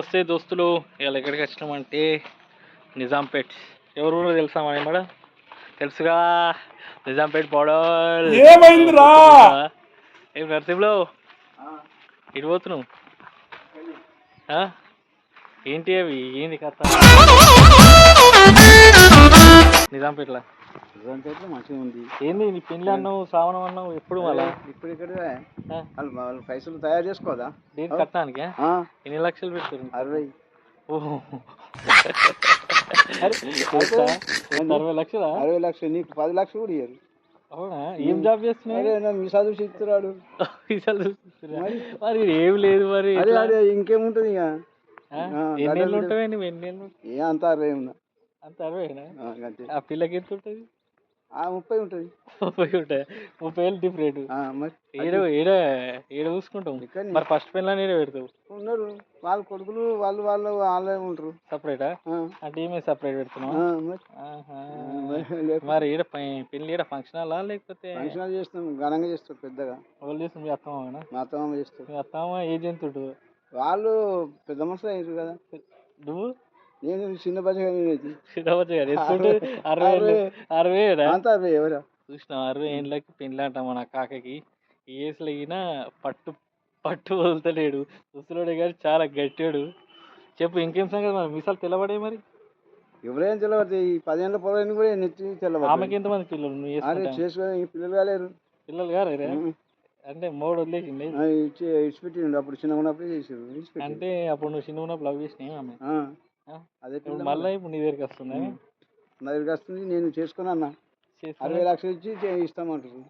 నమస్తే దోస్తులు. ఇవాళ ఎక్కడికి వచ్చినామంటే నిజాంపేట్. ఎవరు కూడా తెలుసా మన మేడం? తెలుసుగా. నిజాంపేట్ పౌడర్ ఏమైందిరా? ఏం నరసింహలో ఇటు పోతున్నావు? ఏంటి అవి? ఏంది కథ? నిజాంపేట్ల? నిజాంపేటలో మంచిగా ఉంది. ఏంది నీ పెళ్ళి అన్నావు శ్రావణం అన్నావు ఎప్పుడు మళ్ళా? ఇప్పుడు ఇక్కడ? వాళ్ళు వాళ్ళు పైసలు తయారు చేసుకోదా? దేని కట్టడానికి? ఎన్ని లక్షలు పెడతారు? అరవై. ఓహో. అరవై లక్షలా? అరవై లక్షలు నీకు పది లక్షలు కూడా ఇయ్యరు. అవునా? ఏం జాబ్ చేస్తున్నావు? అరే నా మీ చదువు చెప్తున్నాడు ఈసారి చూస్తున్నా. మరి? ఏం లేదు మరి అదే? అదే ఇంకేముంటుంది ఇక? ఎన్ని నువ్వు ఏ అంత అరవై ఉన్నా. అంత అరవైనా? ఆ, పిల్లకి ఎంత ఉంటుంది? ముప్పై ఉంటుంది. ముప్పై ఉంటాయి ముప్పై ఏళ్ళు డిఫరెంట్ ఏడ ఏడ ఏడ చూసుకుంటాం. మరి ఫస్ట్ పిల్ల ఏడ పెడతావు. ఉన్నారు. వాళ్ళ కొడుకులు వాళ్ళు వాళ్ళు వాళ్ళే ఉంటారు. సపరేటా ఆ, అంటే ఏమే సపరేట్ పెడుతున్నావు? ఆ, మరి. ఈడ పెళ్ళి ఈడ ఫంక్షన్ హాలా లేకపోతే? ఫంక్షన్ చేస్తాం ఘనంగా చేస్తాం పెద్దగా. వాళ్ళు చేస్తుంది మీ అత్తమ్మ మా అత్తమ్మ చేస్తాం మీ అత్తమ్మ ఎంత ఉంటుంది వాళ్ళు పెద్ద మనుషులు అయ్యారు కదా. నువ్వు? నేను చిన్న నేనైతే ఉంటుంది అరవై అరవై అంత అరవై ఎవరా? చూసిన అరవై ఏళ్ళకి పెళ్ళి అంట మన కాకకి. ఏసులో ఈయన పట్టు పట్టు వదులుతలేడు. ముసలోడే కానీ చాలా గట్టాడు. చెప్పు ఇంకేం సంగతి మరి? మిసాలు తెల్లబడే మరి? ఎవరైనా తెల్లబడితే ఈ పదేళ్ళ పొలం కూడా నెత్తి ఆమెకి తెల్లబడి ఎంతమంది పిల్లలు అరే చేసుకొని పిల్లలు కాలేరు. పిల్లలు ఉం. అంటే మూడు వదిలేసింది ఇచ్చిపెట్టిండు. అప్పుడు చిన్న ఉన్నప్పుడు చేసారు అంటే అప్పుడు నువ్వు చిన్న ఉన్నప్పుడు లవ్ చేసినావు ఆమె? అదే ఇప్పుడు మళ్ళీ ఇప్పుడు నీ దగ్గరికి వస్తుంది ఉం. నా దగ్గరికి వస్తుంది నేను చేసుకున్నా అన్న? అరవై లక్షలు ఇచ్చి చే- ఇస్తామంటారు.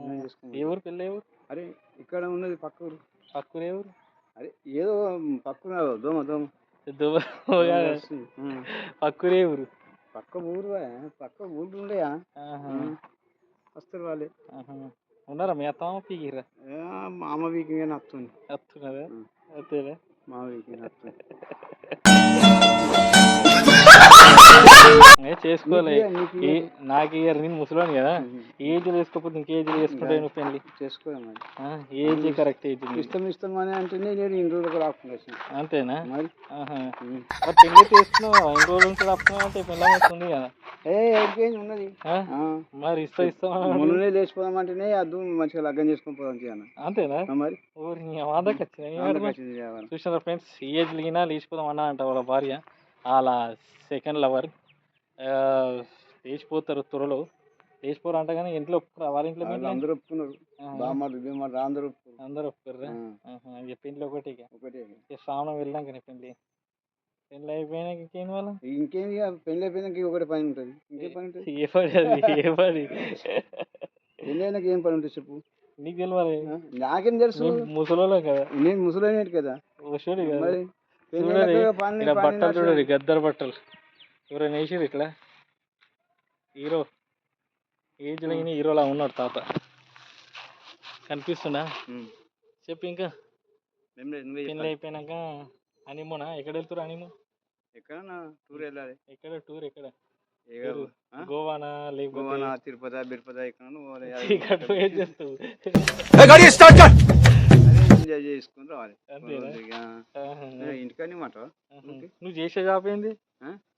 నేను చేసుకున్నా. పిల్ల ఏ ఊరు అరే ఇక్కడ ఉన్నది పక్క ఊరు పక్కూరు ఏ ఊరు అరే ఏదో పక్కన దోమ దోమ. దువ్వ వస్తుంది. ఉం. పక్కూరు ఏ ఊరు పక్క ఊరు పక్క ఊళ్ళు ఉండయా? ఆహా. వస్తారు వాళ్ళే. ఆహా. ఉన్నారా? మీ అత్తమ్మ పీకిరా ఏ, మామ వీకి వస్తుంది వస్తున్నదా ఉం. అంతేనా మామ వీకి వస్తుంది చేసుకోలే. నీకు ఇయ్యరు నేను ముసలోని కదా? ఏజ్ వేసుకోకపోతే ఇంకే ఏజ్ వేసుకుంటావు నువ్వు పెళ్ళి ఏ ఏజ్ కరెక్ట్ ఏజ్? ఇష్టం ఇష్టం అని అంటేనే నేను ఇన్ని రోజులకు రాకుండా అంతేనా? మరి? పెళ్ళి చేసుకున్నావు ఎన్ని రోజుల నుంచి వస్తున్నావు అంటే పెళ్ళి వస్తుంది కదా? ఏ ఉన్నది. మరి ఇస్తా ఇస్తా మొన్ననే లేచిపోదామంటేనే అద్దు మంచిగా లగ్గం చేసుకొని పోదాం చేయను. అంతేనా? మరి. చూసినారా ఫ్రెండ్స్ ఈ ఏజ్ లిగినా లేచిపోదాం అన్నా అంట వాళ్ళ భార్య. వాళ్ళ సెకండ్ లవర్ లేచిపోతారు త్వరలో. లేచిపోరు అంట కానీ ఇంట్లో ఒప్పుకోరా వాళ్ళ ఇంట్లో మీ వాళ్ళు ఇంట్లో? అందరూ ఒప్పుకున్నారు. బామ్మలు బీమాలు అందరూ ఒప్పుకున్నారు. అందరూ ఒప్పుకోర్రా? ఆ, ఆహా. ఇక పెళ్ళి ఒకటి ఇక. ఒకటే ఇక. శ్రావణం వెళ్ళాక నీ పెళ్ళి పెళ్ళి అయిపోయినాక ఇంకేం వాళ్ళ ఇంకేం ఇక పెళ్ళి అయిపోయినాక ఒకటి పని ఉంటుంది. ఇంకేం పని ఉంటుంది? ఏ పని అది? ఏ పని? పెళ్ళి అయినాక ఏం పని ఉంటుంది చెప్పు? నీకు తెలియాలి ఆ, నాకేం తెలుసు? ముసలోళ్ళం కదా. నేను ముసలైనట్టు కదా ఓషోడి కదా. మరి పెళ్ళి చూడండి అయినాక పని ఇలా పని బట్టలు. చూడండి గద్దర్ బట్టలు. ఎవరైనా వేసిరు ఇట్లా. హీరో. ఏజ్ లేని హీరోలా ఉన్నాడు తాత. కనిపిస్తుందా. చెప్పు ఇంకా. ఏం లేదు, నువ్వే పెళ్ళి. అయిపోయినాక హనీమూనా? ఎక్కడ వెళ్తారు హనీమూన్? ఎక్కడన్నా టూర్ వెళ్ళాలి. ఎక్కడ? టూర్ ఎక్కడ? గోవానా? లేకపోతే గోవానా తిరుపతి బిరుపతి ఎక్కడ పోవాలి. ఇక్కడ ఏం చేస్తావు? ఎంజాయ్ చేసుకుని రావాలి. ఇంటికని మాట. నువ్వు చేసే జాబ్ ఏంది?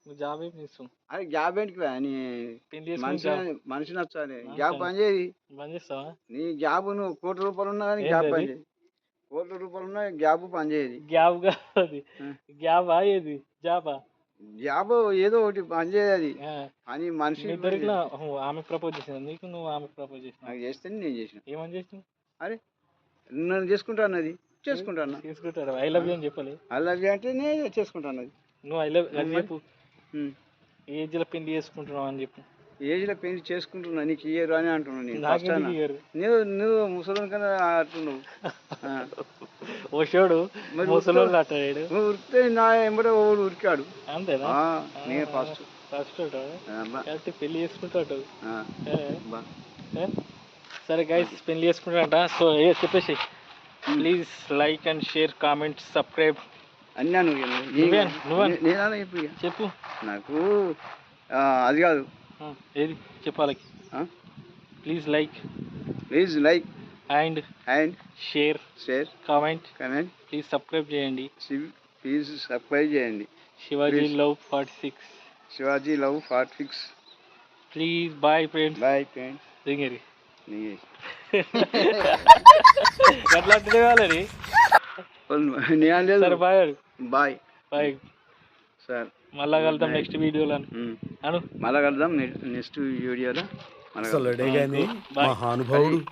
నువ్వు జాబ్ ఏం చేస్తావు అరే గ్యాప్ ఏంటికి రా? నీ పెళ్ళి చేసుకుని మనిషి జాబ్. మనిషి నచ్చాలి. గ్యాప్. పని చేయది బంద్ చేస్తావా? నీ జాబ్ నువ్వు కోటి రూపాయలు ఉన్నా కానీ గ్యాప్ పని అది? చేయదు కోట్ల రూపాయలు ఉన్నా గ్యాప్ పని చేయదు గ్యాప్ కాదు ఆ. గ్యాబా ఏది? జాబా? జాబ్ ఏదో ఒకటి పని చేయదు అది. అని మనిషి ఇద్దరికి ఆమె ప్రపోజ్ చేసింది? నీకు నువ్వు ఆమె ప్రపోజ్ చేసినావు? నాకు చేస్తే నేను చేసిన. ఏమని చేసినావు? అరే నన్ను చేసుకుంటా అన్నది. చేసుకుంటా అన్న. తీసుకుంటాడు ఐ లవ్ యూ అని చెప్పాలి. అలాగే అంటే నేను చేసుకుంటా అన్నది. నువ్వు ఐ లవ్ అది? చెప్పు. ఉం. ఏజ్లో పెళ్ళి చేసుకుంటున్నావు అని చెప్పు. ఏజ్లో పెళ్ళి చేసుకుంటున్నా నీకు ఇయ్యరు అని అంటున్నా నేను ఫస్ట్ నాకెందుకు అన్న. ఇయ్యరు నువ్వు నువ్వు ముసలి కన్నా అంటున్నావు ఆ. ఓ షోడు మరి ముసలోళ్ళు అట్టాడు నువ్వు ఉరికితే నా ఎంబడే ఓడు ఉరికాడు. అంతేనా? ఆ, నేను ఫస్ట్ ఫస్ట్. కాబట్టి పెళ్ళి చేసుకుంటాడు. ఏ? సరే గైస్ పెళ్ళి చేసుకుంటాడంట సో ఏ చెప్పేసి please like and share comment subscribe అన్నా నువ్వు నేను- నేనా ఇప్పుడు. చెప్పు నాకు అది కాదు. ఏది? చెప్పాలి? Please like please like and and share share comment comment please subscribe చేయండి. ప్లీజ్ సబ్స్క్రైబ్ చేయండి. Shivaji. Love forty six Shivaji love forty six please bye friends bye friends దిగరి. నీ ఎట్లా తిరగాలని నీ సరే లేదు బాయ్ బాయ్. బాయ్. సార్. మళ్ళా కలుద్దాం. నెక్స్ట్ వీడియోలో అను. మళ్ళా కలుద్దాం నెక్స్ట్ వీడియోలో. Bye. మహానుభావుడు.